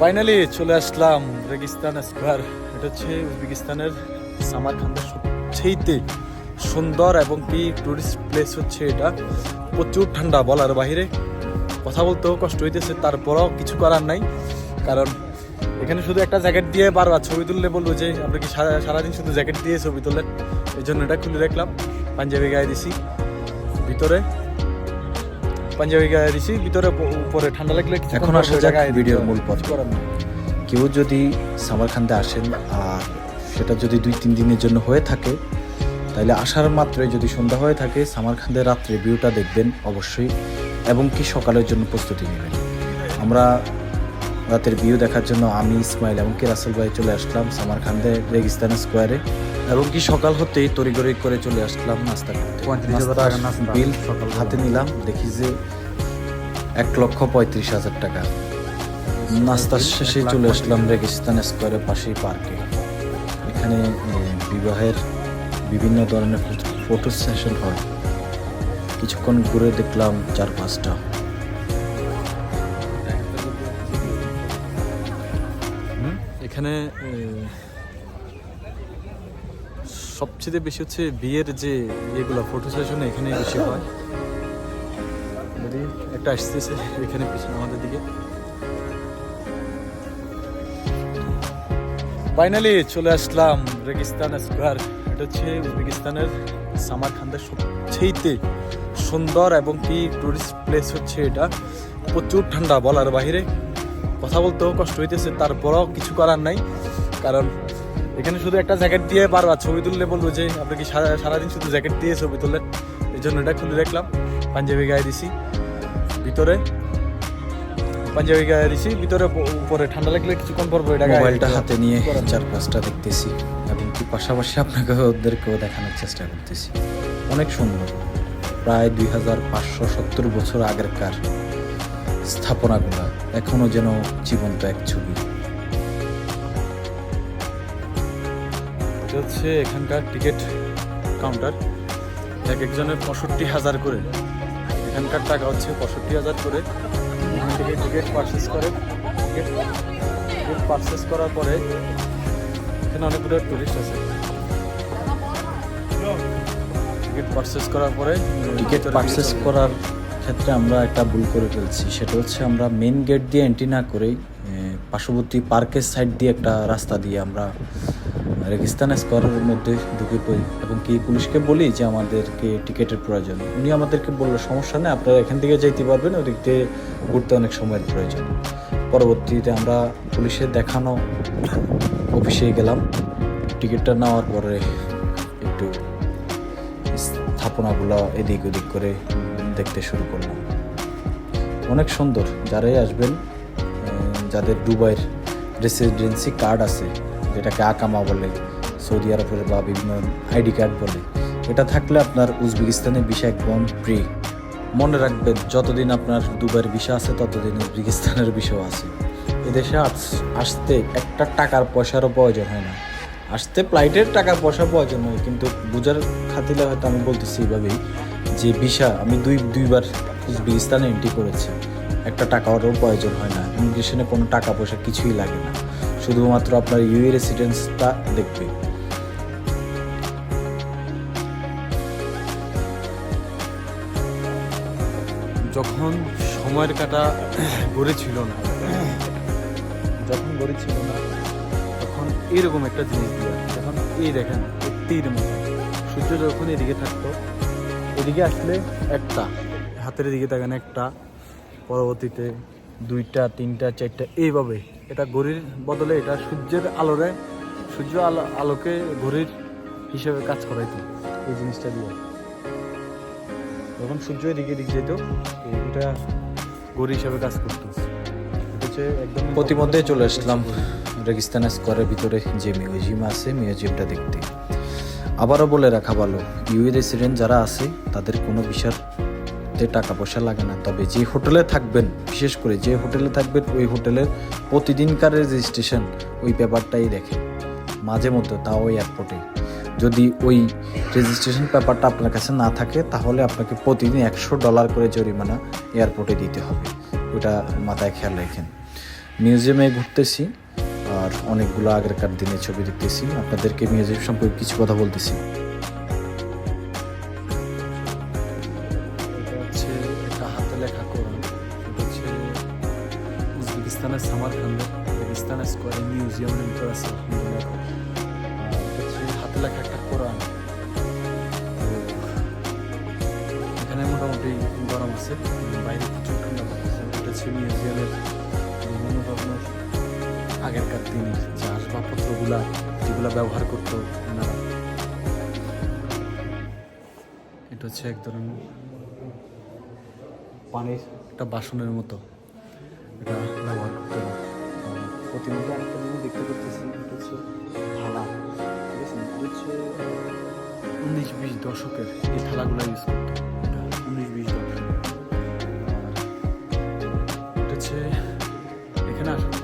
Finally চলে আসলাম Registan square এটা হচ্ছে উজবেকিস্তানের সামারখান্দের সবচেয়েতে সুন্দর এবং কি টুরিস্ট প্লেস হচ্ছে এটা। প্রচুর ঠান্ডা বলার বাইরে কথা বলতেও কষ্ট হইতেছে, তারপরেও কিছু করার নাই। কারণ এখানে শুধু একটা জ্যাকেট দিয়ে বারবার ছবি তুললে বলব যে, আমরা কি সারা- সারাদিন শুধু জ্যাকেট দিয়ে ছবি তোলেন? এই জন্য এটা খুলে রাখলাম। পাঞ্জাবি গায়ে দিছি। ভিতরে পাঞ্জাবি গায়ে দিছি ভিতরে উপরে ঠান্ডা লাগলে এখন আসলে আসা যাক ভিডিওর মূল পথ। কেউ যদি সামারখান্দে আসেন আর সেটা যদি দুই তিন দিনের জন্য হয়ে থাকে তাহলে আসার মাত্রে যদি সন্ধ্যা হয়ে থাকে সামারখান্দের রাত্রে ভিউটা দেখবেন অবশ্যই এবং কি সকালের জন্য প্রস্তুতি নেবেন। আমরা রাতের ভিউ দেখার জন্য আমি ইসমাইল এবং কি রাসেল ভাই চলে আসলাম সামারখান্দে রেগিস্তান স্কোয়ারে এবং কি সকাল হতেই তড়িগড়ি করে চলে আসলাম নাস্তা করতে। বিল। হাতে নিলাম দেখি যে এক লক্ষ পঁয়ত্রিশ হাজার টাকা। নাস্তার শেষে চলে আসলাম রেগিস্তান স্কোয়ারের পাশেই পার্কে এখানে বিবাহের বিভিন্ন ধরনের ফটো সেশন হয়। কিছুক্ষণ ঘুরে দেখলাম চার পাঁচটা। এখানে সবচেয়ে বেশি হচ্ছে বিয়ের যে ইয়েগুলো ফটো সেশন এখানে বেশি হয়। একটা আসতেছে এখানে পিছনে আমাদের দিকে। ফাইনালি চলে আসলাম রেগিস্তান স্কোয়ার এটা হচ্ছে উজবেকিস্তানের সামারখান্দের সবচেয়েতে সুন্দর এবং কি টুরিস্ট প্লেস হচ্ছে এটা। প্রচুর ঠান্ডা বলার বাইরে কথা বলতেও কষ্ট হইতেছে তারপরেও কিছু করার নাই। কারণ এখানে শুধু একটা জ্যাকেট দিয়ে বারবার ছবি তুললে বলব যে আপনি কি সারা- সারাদিন শুধু জ্যাকেট দিয়ে ছবি তোলেন এই জন্য এটা খুলে রাখলাম পাঞ্জাবি গায়ে দিছি ভিতরে। পাঞ্জাবি গায়ে দিছি ভিতরে উপরে ঠান্ডা লাগলে কিছুক্ষণ পর পর এটা মোবাইলটা হাতে নিয়ে চার পাঁচটা দেখতেছি এবং কি পাশাপাশি আপনাকে ওদেরকেও দেখানোর চেষ্টা করতেছি। অনেক সুন্দর। প্রায় দুই হাজার পাঁচশো সত্তর বছর আগেরকার স্থাপনাগুলো এখনও যেন জীবন্ত এক ছবি। এটা হচ্ছে এখানকার টিকিট কাউন্টার। এক একজনের পঁয়ষট্টি হাজার করে। এখানকার টাকা হচ্ছে পঁয়ষট্টি হাজার করে। এখান থেকে টিকিট পারচেস করে। টিকিট টিকিট পারচেস করার পরে এখানে অনেকগুলো টুরিস্ট আছে। টিকিট পারচেস করার পরে টিকিট পারচেস করার ক্ষেত্রে আমরা একটা ভুল করে ফেলছি। সেটা হচ্ছে আমরা মেন গেট দিয়ে এন্ট্রি না করেই পার্শ্ববর্তী পার্কের সাইড দিয়ে একটা রাস্তা দিয়ে আমরা রেগিস্তান স্কোয়ারের মধ্যে ঢুকে পড়ি। এবং কি পুলিশকে বলি যে আমাদেরকে টিকিটের প্রয়োজন। উনি আমাদেরকে বলল, সমস্যা নেই, আপনারা এখান থেকে যাইতে পারবেন, ওদিক দিয়ে ঘুরতে অনেক সময়ের প্রয়োজন। পরবর্তীতে আমরা পুলিশের দেখানো অফিসে গেলাম। টিকিটটা নেওয়ার পরে একটু স্থাপনাগুলো এদিক ওদিক করে দেখতে শুরু করলাম। অনেক সুন্দর। যারাই আসবেন যাদের দুবাইয়ের রেসিডেন্সি কার্ড আছে, যেটাকে আকামা বলে, সৌদি আরবের বা বিভিন্ন আইডি কার্ড বলে, এটা থাকলে আপনার উজবেকিস্তানের ভিসা একদম ফ্রি মনে রাখবেন, যতদিন আপনার দুবাইয়ের ভিসা আছে, ততদিন উজবেকিস্তানের ভিসাও আছে। এদেশে আস- আসতে একটা টাকার পয়সারও প্রয়োজন হয় না। আসতে ফ্লাইটের টাকার পয়সা প্রয়োজন হয়, কিন্তু বুঝার খাতিলে হয়তো আমি বলতেছি এইভাবেই যে ভিসা, আমি দুই, দুইবার উজবেকিস্তানে এন্ট্রি করেছি। একটা টাকারও প্রয়োজন হয় না। ইমিগ্রেশনে কোনো টাকা পয়সা কিছুই লাগে না। শুধুমাত্র আপনার ইউএ রেসিডেন্সটা দেখবে। যখন সময়ের কাটা গড়ে ছিল না, যখন গড়ে ছিল না, তখন এরকম একটা জিনিস দিয়ে যখন এই দেখেন তীর মতো। সূর্য যখন এদিকে থাকতো এদিকে আসলে একটা, হাতের দিকে দেখেন একটা, পরবর্তীতে দুইটা, তিনটা, চারটা, এইভাবে। এটা ঘড়ির বদলে এটা সূর্যের আলোরে, সূর্য আলো, আলোকে ঘড়ির হিসেবে কাজ করাইতো এই জিনিসটা দিয়ে। যখন সূর্য এদিকে দিক যেত এটা গড়ি হিসাবে কাজ করতো। প্রতিমধ্যে চলে আসলাম রেগিস্তান স্কোয়ারের ভিতরে যে মিউজিয়াম আছে মিউজিয়ামটা দেখতে। আবারও বলে রাখা ভালো ইউএ রেসিডেন্ট যারা আছে, তাদের কোনো বিষয়তে টাকা পয়সা লাগে না। তবে যে হোটেলে থাকবেন, বিশেষ করে যে হোটেলে থাকবেন, ওই হোটেলের প্রতিদিনকার রেজিস্ট্রেশন ওই পেপারটাই দেখে মাঝে মধ্যে, তাও ওই এয়ারপোর্টে যদি ওই রেজিস্ট্রেশন পেপারটা আপনার কাছে না থাকে, তাহলে আপনাকে প্রতিদিন একশো ডলার করে জরিমানা এয়ারপোর্টে দিতে হবে। ওটা মাথায় খেয়াল রাখেন। মিউজিয়ামে ঘুরতেছি। আর অনেকগুলো আগেরকার দিনের ছবি দেখতেছি। আপনাদেরকে মিউজিয়াম সম্পর্কে কিছু কথা বলতেছি। হচ্ছে হাতে লেখা একটা এখানে মোটামুটি গরম আছে, বাইরে ঠান্ডা হচ্ছে মিউজিয়ামের বিভিন্ন ধরনের আগেরকার দিনের যে আসবাবপত্রগুলা যেগুলো ব্যবহার করতো ওনারা এটা হচ্ছে এক ধরনের পানির একটা বাসনের মতো এটা ব্যবহার করতে হবে প্রতিমধ্যে একটা দেখতে করতেছি এটা হচ্ছে থালা, ঠিক আছে? হচ্ছে উনিশ বিশ দশকের এই থালাগুলো ইউজ করতো। এটা উনিশ বিশ দশক।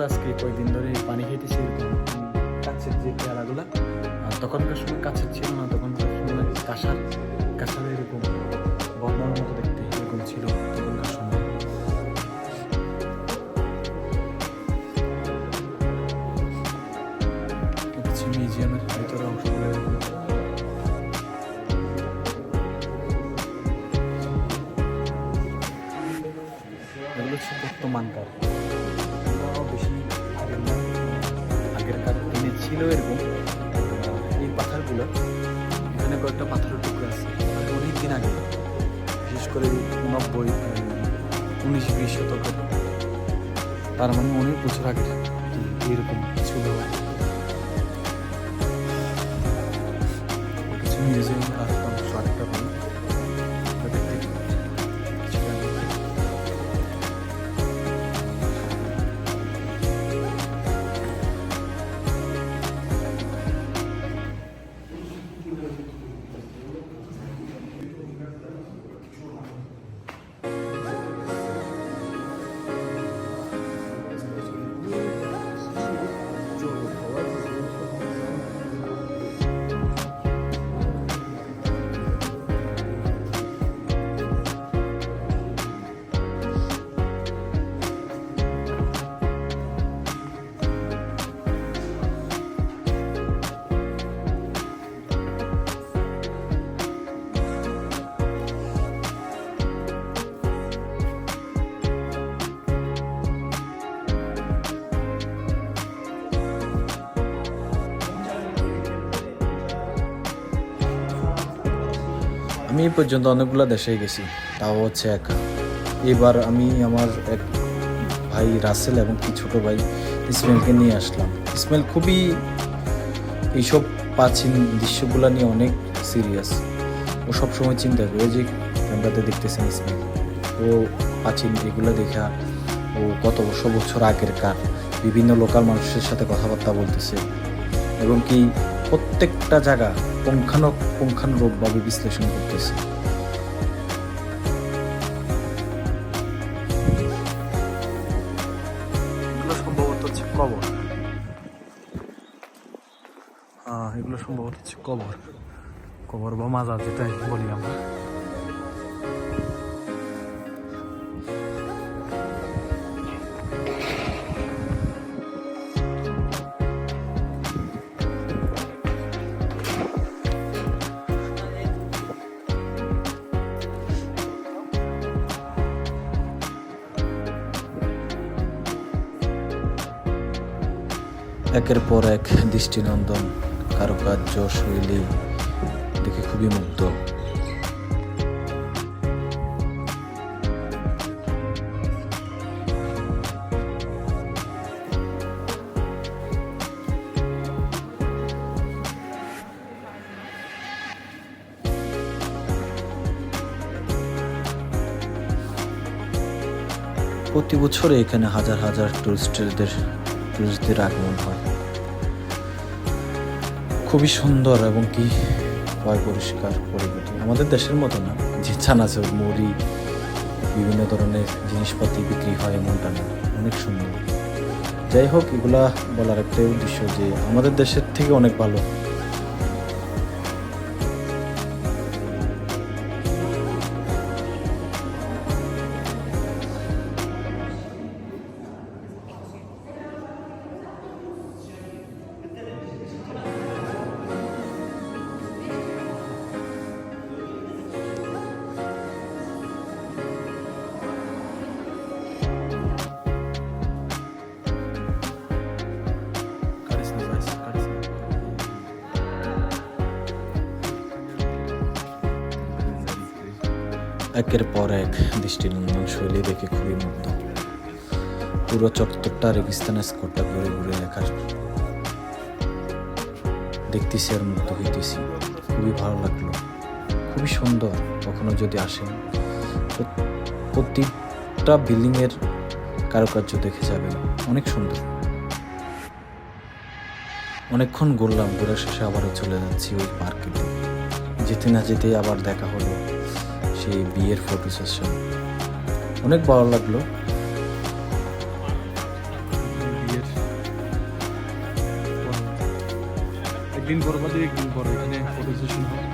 এখানে আজকে কয়েকদিন ধরে পানি খেতেছি এরকম কাছের যে পেয়ারাগুলো তখনকার সময় কাছের ছিল না, তখনকার সময় কাঁসার কাঁসার এরকম বর্ণার মতো দেখতে এরকম ছিল তখনকার সময় মিউজিয়ামের অংশগুলো। বর্তমানকার ছিল এরকম। এই পাথরগুলো, এখানে কয়েকটা পাথরের টুকরো আছে। অনেক দিন আগে, বিশেষ করে নব্বই উনিশ, বিশ শতকের তার মানে অনেক বছর আগে এরকম কিছু কিছু মিউজিয়াম আমি এই পর্যন্ত অনেকগুলো দেশে গেছি, তাও হচ্ছে একা। এবার আমি আমার এক ভাই রাসেল এবং কি ছোট ভাই ইসমাইলকে নিয়ে আসলাম। ইসমাইল খুবই এইসব প্রাচীন দৃশ্যগুলো নিয়ে অনেক সিরিয়াস ও সবসময় চিন্তা করে যে ক্যামেরাতে দেখতেছেন ইসমাইল। ও প্রাচীন এগুলো দেখা ও কত বছর বছর আগের কার? বিভিন্ন লোকাল মানুষের সাথে কথাবার্তা বলতেছে। এবং কি প্রত্যেকটা জায়গা পুঙ্খানু পুঙ্খানুরূপভাবে বিশ্লেষণ করতেছি। সম্ভবত হচ্ছে কবর। এগুলো সম্ভবত হচ্ছে কবর। কবর বা মাজার যেটাই বলি আমরা। একের পর এক দৃষ্টিনন্দন, কারুকার্য, শৈলী দেখে খুবই মুগ্ধ। প্রতি বছরে এখানে হাজার হাজার টুরিস্টদের টুরিস্টদের আগমন হয়। খুবই সুন্দর এবং কি হয় পরিষ্কার পরিবেটি আমাদের দেশের মতো না, যে চানাচুর, মুড়ি, বিভিন্ন ধরনের জিনিসপত্র বিক্রি হয় এমনটা না, অনেক সুন্দর। যাই হোক, এগুলা বলার একটাই উদ্দেশ্য যে আমাদের দেশের থেকে অনেক ভালো। একের পর এক দৃষ্টিনন্দন শৈলী দেখে খুবই মুগ্ধ। পুরো চত্বরটা রেগিস্তান স্কোরটা ঘুরে ঘুরে দেখার দেখতেছি আর মুগ্ধ হইতেছি। খুবই ভালো লাগল। খুবই সুন্দর, কখনো যদি আসেন প্রতিটা বিল্ডিংয়ের কারুকার্য দেখে যাবেন। অনেক সুন্দর। অনেকক্ষণ ঘুরলাম, ঘুরে শেষে আবারও চলে যাচ্ছি ওই পার্কে। যেতে না যেতে আবার দেখা হলো। সেই বিয়ের ফটো সেশন অনেক ভালো লাগল। একদিন পর বাদে একদিন পর এখানে ফটো সেশন হয়